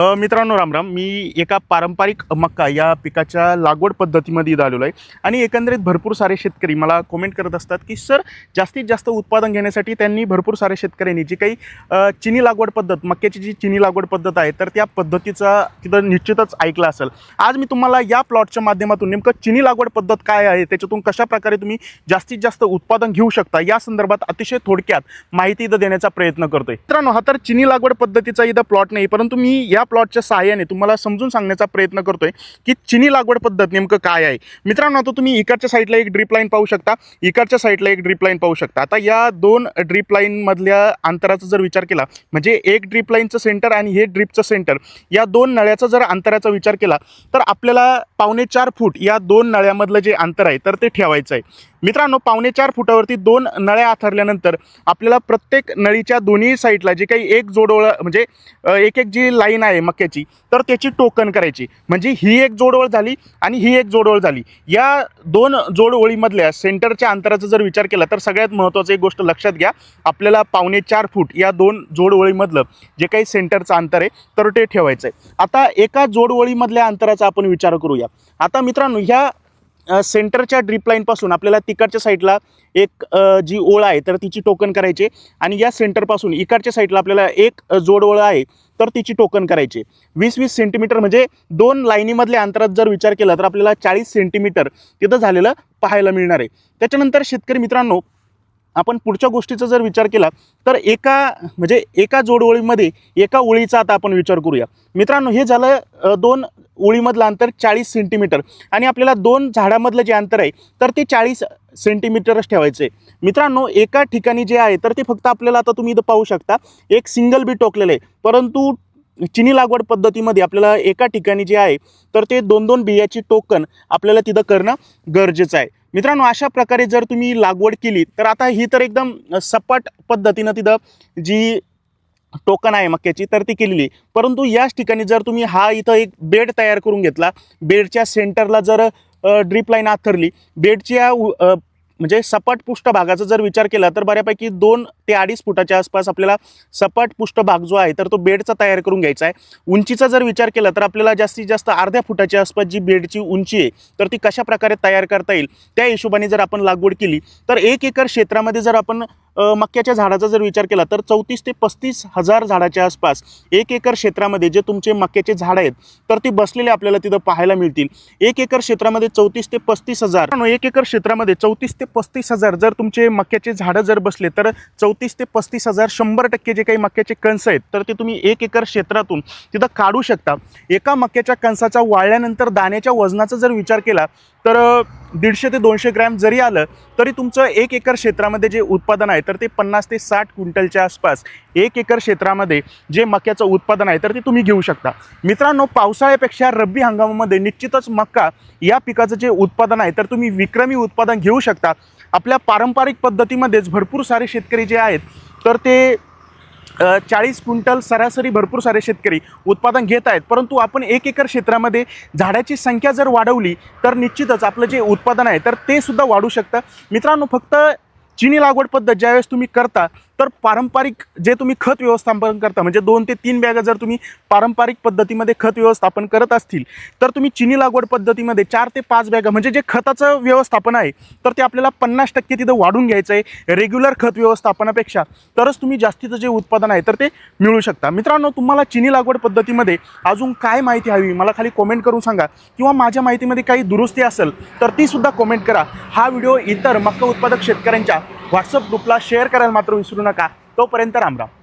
मित्रांनो रामराम मी एका पारंपरिक मक्का या पिकाच्या लागवड पद्धतीमध्ये इथं आलेलो आहे. आणि एकंदरीत भरपूर सारे शेतकरी मला कमेंट करत असतात की सर जास्तीत जास्त उत्पादन घेण्यासाठी त्यांनी भरपूर सारे शेतकऱ्यांनी जी काही चिनी लागवड पद्धत मक्याची जी चिनी लागवड पद्धत आहे तर त्या पद्धतीचा तिथं निश्चितच ऐकलं असेल. आज मी तुम्हाला या प्लॉटच्या माध्यमातून नेमकं चिनी लागवड पद्धत काय आहे त्याच्यातून कशा प्रकारे तुम्ही जास्तीत जास्त उत्पादन घेऊ शकता या संदर्भात अतिशय थोडक्यात माहिती इथं देण्याचा प्रयत्न करतोय. मित्रांनो हा तर चिनी लागवड पद्धतीचा इथं प्लॉट नाही परंतु मी या प्लॉटच्या सहाय्याने तुम्हाला समजून सांगण्याचा प्रयत्न करतोय की चिनी लागवड पद्धत नेमकं काय आहे. मित्रांनो आता तुम्ही इकडच्या साईडला एक ड्रीप लाईन पाहू शकता. इकडच्या साईडला एक ड्रीप लाईन पाहू शकता. आता या दोन ड्रीप लाईनमधल्या अंतराचा जर विचार केला म्हणजे एक ड्रीप लाईनचं सेंटर आणि हे ड्रीपचं सेंटर या दोन नळ्याचा जर अंतराचा विचार केला तर आपल्याला पावणे चार फूट या दोन नळ्यामधलं जे अंतर आहे तर ते ठेवायचं आहे. मित्रांनो पावणे चार फुटावरती दोन नळ्या आथरल्यानंतर आपल्याला प्रत्येक नळीच्या दोन्ही साईडला जे काही एक जोडवळ म्हणजे एक एक जी लाईन आहे मक्याची तर त्याची टोकन करायची. म्हणजे ही एक जोडवळ झाली आणि ही एक जोडवळ झाली. या दोन जोडवळीमधल्या सेंटरच्या अंतराचा जर विचार केला तर सगळ्यात महत्त्वाचं एक गोष्ट लक्षात घ्या. आपल्याला पावणे चार फूट या दोन जोडवळीमधलं जे काही सेंटरचं अंतर आहे तर ते ठेवायचं आहे आता एका जोडवळीमधल्या अंतराचा आपण विचार करूया. आता मित्रांनो ह्या सेंटरच्या ड्रीप लाईनपासून आपल्याला तिकडच्या साईडला एक जी ओळ आहे तर तिची टोकन करायचे. आणि या सेंटरपासून इकडच्या साईडला आपल्याला एक जोडओळ आहे तर तिची टोकन करायची. वीस वीस सेंटीमीटर म्हणजे दोन लाईनीमधल्या अंतरात जर विचार केला तर आपल्याला चाळीस सेंटीमीटर तिथं झालेलं पाहायला मिळणार आहे. त्याच्यानंतर शेतकरी मित्रांनो आपण पुढच्या गोष्टीचा जर विचार केला तर एका म्हणजे एका जोडओळीमध्ये एका ओळीचा आता आपण विचार करूया. मित्रांनो हे झालं दोन ओळीमधलं अंतर चाळीस सेंटीमीटर. आणि आपल्याला दोन झाडामधलं जे अंतर आहे तर ते चाळीस सेंटीमीटरच ठेवायचं आहे मित्रांनो एका ठिकाणी जे आहे तर ते फक्त आपल्याला आता तुम्ही इथं पाहू शकता एक सिंगल बी टोकलेलं आहे. परंतु चिनी लागवड पद्धतीमध्ये आपल्याला एका ठिकाणी जे आहे तर ते दोन दोन बियाची टोकन आपल्याला तिथं करणं गरजेचं आहे. मित्रांनो अशा प्रकारे जर तुम्ही लागवड केली तर आता ही तर एकदम सपाट पद्धतीनं तिथं जी टोकन आहे मक्याची तर ती केलेली आहे. परंतु याच ठिकाणी जर तुम्ही हा इथं एक बेड तयार करून घेतला बेडच्या सेंटरला जर ड्रीप लाईन आथरली बेडच्या उ- म्हणजे सपाट पृष्ठभागाचा जर विचार केला तर बऱ्यापैकी दोन ते अडीच फुटाच्या आसपास आपल्याला सपाट पृष्ठभाग जो आहे तर तो बेडचा तयार करून घ्यायचा आहे. उंचीचा जर विचार केला तर आपल्याला जास्तीत जास्त अर्ध्या फुटाच्या आसपास जी बेडची उंची आहे तर ती कशा प्रकारे तयार करता येईल त्या हिशोबाने जर आपण लागवड केली तर एक एकर क्षेत्रामध्ये जर आपण मक्याच्या झाडाचा जर विचार केला तर चौतीस ते पस्तीस हजार झाडाच्या आसपास एक एकर क्षेत्रामध्ये जे तुमचे मक्याचे झाड आहेत तर ती बसलेले आपल्याला तिथं पाहायला मिळतील. एक एकर क्षेत्रामध्ये चौतीस ते पस्तीस हजार एक एकर क्षेत्रामध्ये चौतीस ते पस्तीस हजार जर तुमचे मक्याचे झाडं जर बसले तर चौतीस ते पस्तीस हजार शंभर टक्के जे काही मक्याचे कणस आहेत तर ते तुम्ही एक एकर क्षेत्रातून तिथं काढू शकता. एका मक्याच्या कणसाचा वाळल्यानंतर दाण्याच्या वजनाचा जर विचार केला तर दीडशे ते दोनशे ग्रॅम जरी आलं तरी तुमचं एक एकर क्षेत्रामध्ये जे उत्पादन आहे तर ते पन्नास ते साठ क्विंटलच्या आसपास एक एकर क्षेत्रामध्ये जे मक्याचं उत्पादन आहे तर ते तुम्ही घेऊ शकता. मित्रांनो पावसाळ्यापेक्षा रब्बी हंगामामध्ये निश्चितच मक्का या पिकाचं जे उत्पादन आहे तर तुम्ही विक्रमी उत्पादन घेऊ शकता. आपल्या पारंपरिक पद्धतीमध्येच भरपूर सारे शेतकरी जे आहेत तर ते चाळीस क्विंटल सरासरी भरपूर सारे शेतकरी उत्पादन घेत आहेत. परंतु आपण एक एकर क्षेत्रामध्ये झाडाची संख्या जर वाढवली तर निश्चितच आपलं जे उत्पादन आहे तर ते सुद्धा वाढू शकतं. मित्रांनो फक्त चिनी लागवड पद्धत ज्यावेळेस तुम्ही करता तर पारंपरिक जे तुम्ही खत व्यवस्थापन करता म्हणजे दोन ते तीन बॅगा जर तुम्ही पारंपरिक पद्धतीमध्ये खत व्यवस्थापन करत असतील तर तुम्ही चिनी लागवड पद्धतीमध्ये चार ते पाच बॅगा म्हणजे जे खताचं व्यवस्थापन आहे तर ते आपल्याला पन्नास टक्के तिथं वाढून घ्यायचं आहे रेग्युलर खत व्यवस्थापनापेक्षा. तरच तुम्ही जास्तीचं जे उत्पादन आहे तर ते मिळू शकता. मित्रांनो तुम्हाला चिनी लागवड पद्धतीमध्ये अजून काय माहिती हवी मला खाली कॉमेंट करून सांगा. किंवा माझ्या माहितीमध्ये काही दुरुस्ती असेल तर ती सुद्धा कॉमेंट करा. हा व्हिडिओ इतर मक्का उत्पादक शेतकऱ्यांच्या व्हॉट्सअप ग्रुपला शेअर करायला मात्र विसरू नका तोपर्यंत रामराम.